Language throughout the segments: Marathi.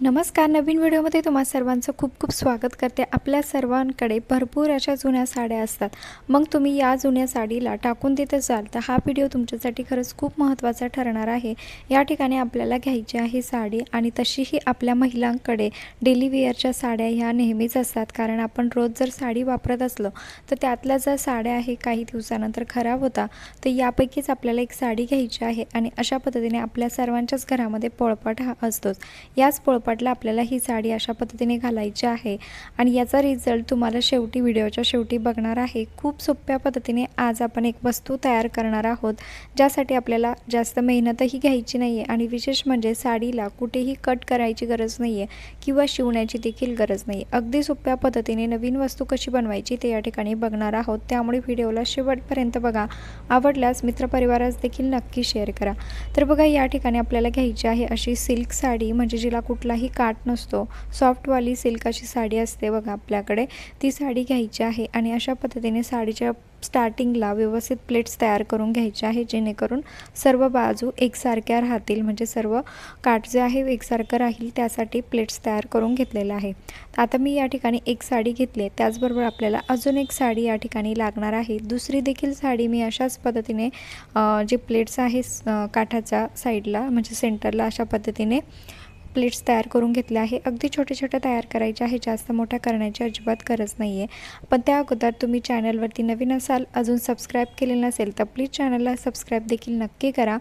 नमस्कार नवीन व्हिडिओमध्ये तुम्हा सर्वांचं खूप खूप स्वागत करते. आपल्या सर्वांकडे भरपूर अशा जुन्या साड्या असतात. मग तुम्ही या जुन्या साडीला टाकून देत असाल तर हा व्हिडिओ तुमच्यासाठी खरंच खूप महत्त्वाचा ठरणार आहे. या ठिकाणी आपल्याला घ्यायची आहे साडी आणि तशीही आपल्या महिलांकडे डेली वेअरच्या साड्या ह्या नेहमीच असतात. कारण आपण रोज जर साडी वापरत असलो तर त्यातल्या जर साड्या आहे काही दिवसानंतर खराब होता. तर यापैकीच आपल्याला एक साडी घ्यायची आहे आणि अशा पद्धतीने आपल्या सर्वांच्याच घरामध्ये पोळपाट हा असतोच. याच पोळपाट पोळपाटला आपल्याला ही साडी अशा पद्धतीने घालायची आहे. आणि याचा रिझल्ट तुम्हाला शेवटी व्हिडिओच्या शेवटी बघणार आहे. खूप सोप्या पद्धतीने आज आपण एक वस्तू तयार करणार आहोत ज्यासाठी आपल्याला जास्त मेहनतही घ्यायची नाही आहे आणि विशेष म्हणजे साडीला कुठेही कट करायची गरज नाही आहे किंवा शिवण्याची देखील गरज नाही अगदी सोप्या पद्धतीने नवीन वस्तू कशी बनवायची ते या ठिकाणी बघणार आहोत. त्यामुळे व्हिडिओला शेवटपर्यंत बघा. आवडल्यास मित्रपरिवारास देखील नक्की शेअर करा. तर बघा या ठिकाणी आपल्याला घ्यायची आहे अशी सिल्क साडी म्हणजे जिला कुठला काही काट नसतो. सॉफ्टवाली सिल्काची साडी असते बघा आपल्याकडे. ती साडी घ्यायची आहे आणि अशा पद्धतीने साडीच्या स्टार्टिंगला व्यवस्थित प्लेट्स तयार करून घ्यायचे आहे जेणेकरून सर्व बाजू एकसारख्या राहतील. म्हणजे सर्व काठ जे आहे एकसारखं राहील त्यासाठी प्लेट्स तयार करून घेतलेलं आहे. आता मी या ठिकाणी एक साडी घेतली आहे. त्याचबरोबर आपल्याला अजून एक साडी या ठिकाणी लागणार आहे. दुसरी देखील साडी मी अशाच पद्धतीने जे प्लेट्स आहे काठाच्या साईडला म्हणजे सेंटरला अशा पद्धतीने प्लेट्स तयार करून घेतल्या आहे. अगदी छोटे छोटे तयार करायचे आहे. जास्त मोठ्या करण्याची अजिबात गरज नाही आहे पण त्या अगोदर तुम्ही चॅनलवरती नवीन असाल अजून सबस्क्राईब केलेलं नसेल तर प्लीज चॅनलला सबस्क्राईब देखील नक्की करा.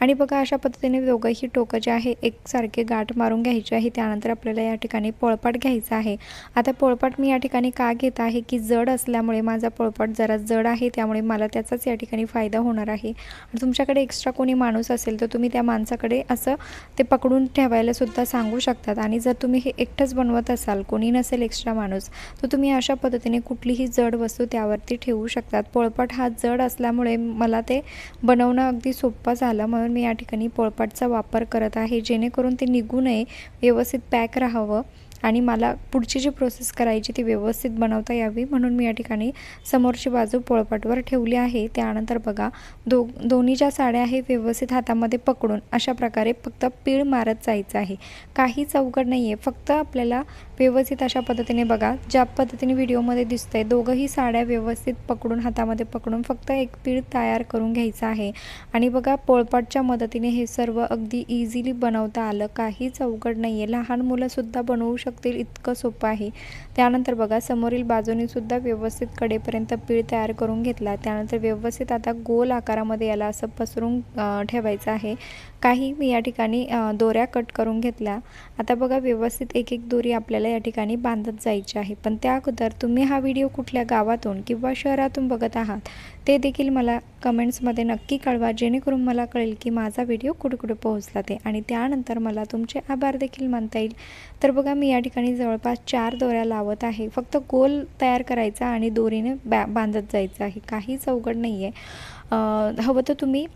आणि बघा अशा पद्धतीने दोघंही टोकं जे आहे एकसारखे गाठ मारून घ्यायचे आहे. त्यानंतर आपल्याला या ठिकाणी पोळपाट घ्यायचा आहे. आता पोळपाट मी या ठिकाणी का घेत आहे? की जड असल्यामुळे माझा पोळपाट जरा जड आहे. त्यामुळे मला त्याचाच या ठिकाणी फायदा होणार आहे. आणि तुमच्याकडे एक्स्ट्रा कोणी माणूस असेल तर तुम्ही त्या माणसाकडे असं ते पकडून ठेवायला सुद्धा सुद्धा सांगू शकतात. आणि जर तुम्ही हे एकटंच बनवत असाल कोणी नसेल एक्स्ट्रा माणूस तर तुम्ही अशा पद्धतीने कुठलीही जड वस्तू त्यावरती ठेवू शकतात. पोळपाट हा जड असल्यामुळे मला ते बनवणं अगदी सोपं झालं म्हणून मी या ठिकाणी पोळपाटचा वापर करत आहे जेणेकरून ते निघू नये व्यवस्थित पॅक राहावं. आणि मला पुढची जी प्रोसेस करायची ती व्यवस्थित बनवता यावी म्हणून मी या ठिकाणी समोरची बाजू पोळपाटवर ठेवली आहे. त्यानंतर बघा दो दोन्ही ज्या साड्या आहे व्यवस्थित हातामध्ये पकडून अशा प्रकारे फक्त पीळ मारत जायचं आहे. काही चौकड नाही आहे फक्त आपल्याला व्यवस्थित अशा पद्धतीने बघा. ज्या पद्धतीने व्हिडिओमध्ये दिसतं आहे दोघंही साड्या व्यवस्थित पकडून हातामध्ये पकडून फक्त एक पीळ तयार करून घ्यायचं आहे. आणि बघा पोळपाटच्या मदतीने हे सर्व अगदी इझिली बनवता आलं. काहीच अवघड नाही आहे लहान मुलंसुद्धा बनवू शकतील इतकं सोपं आहे. त्यानंतर बघा समोरील बाजूनेसुद्धा व्यवस्थित कडेपर्यंत पीळ तयार करून घेतला. त्यानंतर व्यवस्थित आता गोल आकारामध्ये याला असं पसरून ठेवायचं आहे. काही मी या ठिकाणी दोऱ्या कट करून घेतल्या. आता बघा व्यवस्थित एक एक दोरी आपल्याला या ठिकाणी बांधत जायचे आहे. पण त्या अगोदर तुम्ही हा व्हिडिओ कुठल्या गावातून किंवा शहरातून बघत आहात ते देखील मला कमेंट्समध्ये नक्की कळवा जेणेकरून मला कळेल की माझा व्हिडिओ कुठे कुठे पोहोचला ते. आणि त्यानंतर मला तुमचे आभार देखील मानता येईल. तर बघा मी या ठिकाणी जवळपास चार दोऱ्या लावत आहे. फक्त गोल तयार करायचा आणि दोरीने बॅ बांधत जायचं आहे. काहीच अवघड नाही आहे हवं तर तुम्ही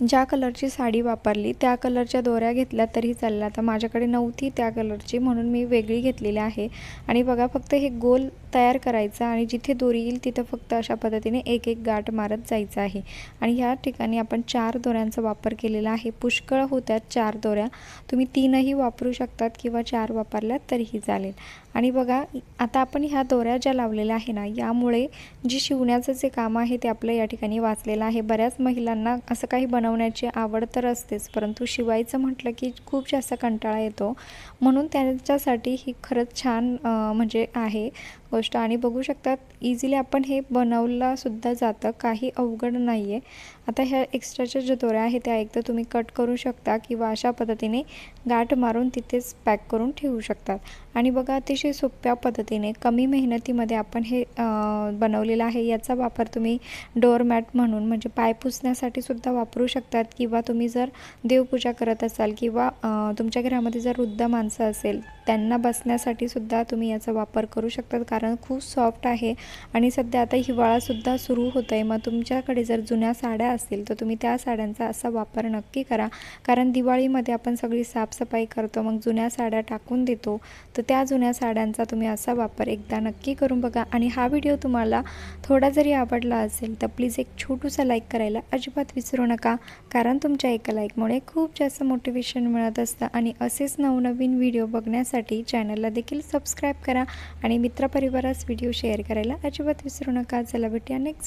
ज्या कलरची साडी वापरली त्या कलरच्या दोऱ्या घेतल्या तरी चालल्या आता माझ्याकडे नव्हती त्या कलरची म्हणून मी वेगळी घेतलेली आहे. आणि बघा फक्त हे गोल तयार करायचा आणि जिथे दोरी येईल तिथं फक्त अशा पद्धतीने एक एक गाठ मारत जायचं आहे. आणि ह्या ठिकाणी आपण चार दोऱ्यांचा वापर केलेला आहे. पुष्कळ होत्यात चार दोऱ्या. तुम्ही तीनही वापरू शकतात किंवा चार वापरल्यात तरीही चालेल. आणि बघा आता आपण ह्या दोऱ्या ज्या लावलेल्या आहे ना यामुळे जी शिवण्याचं जे काम आहे ते आपलं या ठिकाणी वाचलेलं आहे. बऱ्याच महिलांना असं काही बनवण्याची आवड तर असतेच परंतु शिवायचं म्हटलं की खूप जास्त कंटाळा येतो. म्हणून त्यांच्यासाठी ही खरंच छान म्हणजे आहे. गोष्ट. आणि बघू शकतात इझिली आपण हे बनवलासुद्धा जातं काही अवघड नाही आहे आता ह्या एक्स्ट्राच्या ज्या दोऱ्या आहेत त्या एकदा तुम्ही कट करू शकता किंवा अशा पद्धतीने गाठ मारून तिथेच पॅक करून ठेवू शकतात. आणि बघा अतिशय सोप्या पद्धतीने कमी मेहनतीमध्ये आपण हे बनवलेलं आहे. याचा वापर तुम्ही डोअरमॅट म्हणून म्हणजे पाय पुसण्यासाठी सुद्धा वापरू शकतात. किंवा तुम्ही जर देवपूजा करत असाल किंवा तुमच्या घरामध्ये जर वृद्ध माणसं असेल त्यांना बसण्यासाठी सुद्धा तुम्ही याचा वापर करू शकतात. कारण खूप सॉफ्ट आहे. आणि सध्या आता हिवाळासुद्धा सुरू होत आहे मग तुमच्याकडे जर जुन्या साड्या असतील तर तुम्ही त्या साड्यांचा असा वापर नक्की करा. कारण दिवाळीमध्ये आपण सगळी साफसफाई करतो मग जुन्या साड्या टाकून देतो. तर त्या जुन्या साड्यांचा तुम्ही असा वापर एकदा नक्की करून बघा. आणि हा व्हिडिओ तुम्हाला थोडा जरी आवडला असेल तर प्लीज एक छोटूसा लाईक करायला अजिबात विसरू नका. कारण तुमच्या एका लाईकमुळे खूप जास्त मोटिवेशन मिळत असतं. आणि असेच नवनवीन व्हिडिओ बघण्यासाठी चॅनलला देखील सबस्क्राईब करा. आणि मित्रपरि परिवारास व्हिडिओ शेअर करायला अजिबात विसरू नका. चला भेटूया नेक्स्ट